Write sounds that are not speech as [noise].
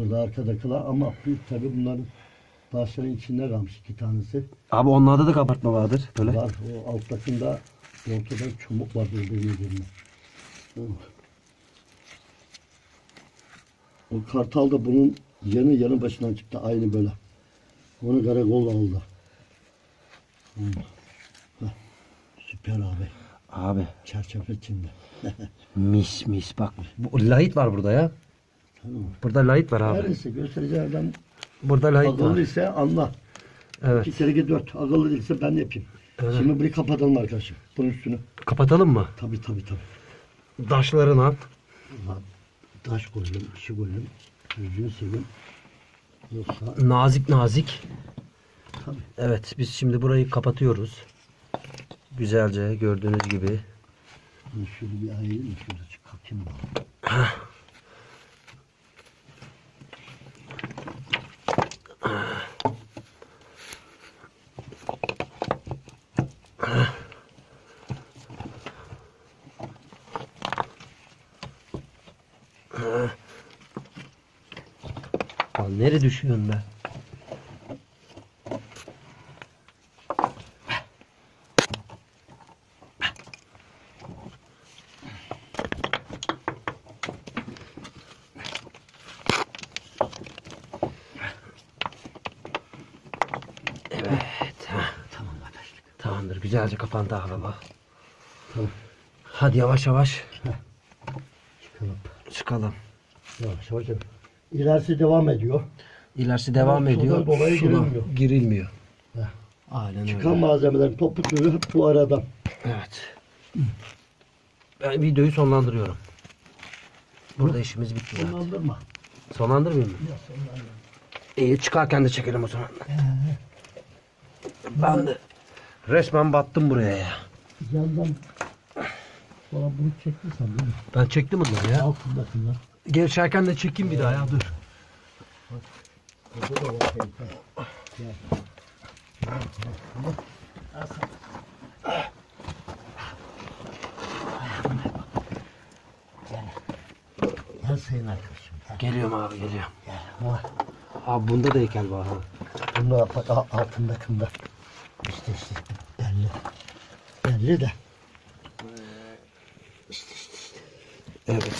Burada arkadakiler ama büyük tabi bunların taşların içinde kalmış iki tanesi. Abi onlarda da kabartma vardır. Böyle. Var o alttakında ortada çubuk var birbirine girme. O kartal da bunun yanı yanı başından çıktı aynı böyle. Onu karakol aldı. Heh, Süper abi. Abi Çerçeve içinde. [laughs] mis mis bak. Bu lahit var burada ya. Tamam. Burada lahit var abi. Neresi göstereceğim adam Burada lahit var. ise anla. Evet. İki kere dört. Akıllı değilse ben yapayım. Evet. Şimdi burayı kapatalım arkadaşlar. Bunun üstünü. Kapatalım mı? Tabii tabii tabii. Daşlarına. Ulan taş koyalım, işi koyalım. Düzgün sevim. Yoksa Nazik nazik. tabii. Evet biz şimdi burayı kapatıyoruz. Güzelce gördüğünüz gibi. Ben şöyle bir ayırayım. Şurada çıkartayım ben. Lan nereye düşüyorsun be? Tamamdır. Güzelce kapandı abi bak. Tamam. Hadi yavaş yavaş Çıkalım. Çıkalım. Yavaş yavaş. İlerisi devam ediyor. İlerisi devam Sudan ediyor. dolayı Suna girilmiyor. girilmiyor. Heh. Aynen öyle. Çıkan malzemelerin topukları hep bu arada. Evet. Ben videoyu sonlandırıyorum. Burada işimiz bitti zaten. Sonlandırma. Sonlandırmayayım mı? Ya sonlandırma. İyi çıkarken de çekelim o zaman. Ben de resmen battım buraya ya. Yandan sonra bunu çektiysen değil mi? Ben çektim bunları ya. Altındakiler. Geçerken de çekeyim bir daha ya dur. Burada da var tehlike. Gel. Gel, sen. Sayın arkadaşım. Gel. Geliyorum abi geliyorum. Gel. Var. Abi bunda da heykel var ha. Bunda bak a- altındakinde. İşte işte belli. Belli de. Evet.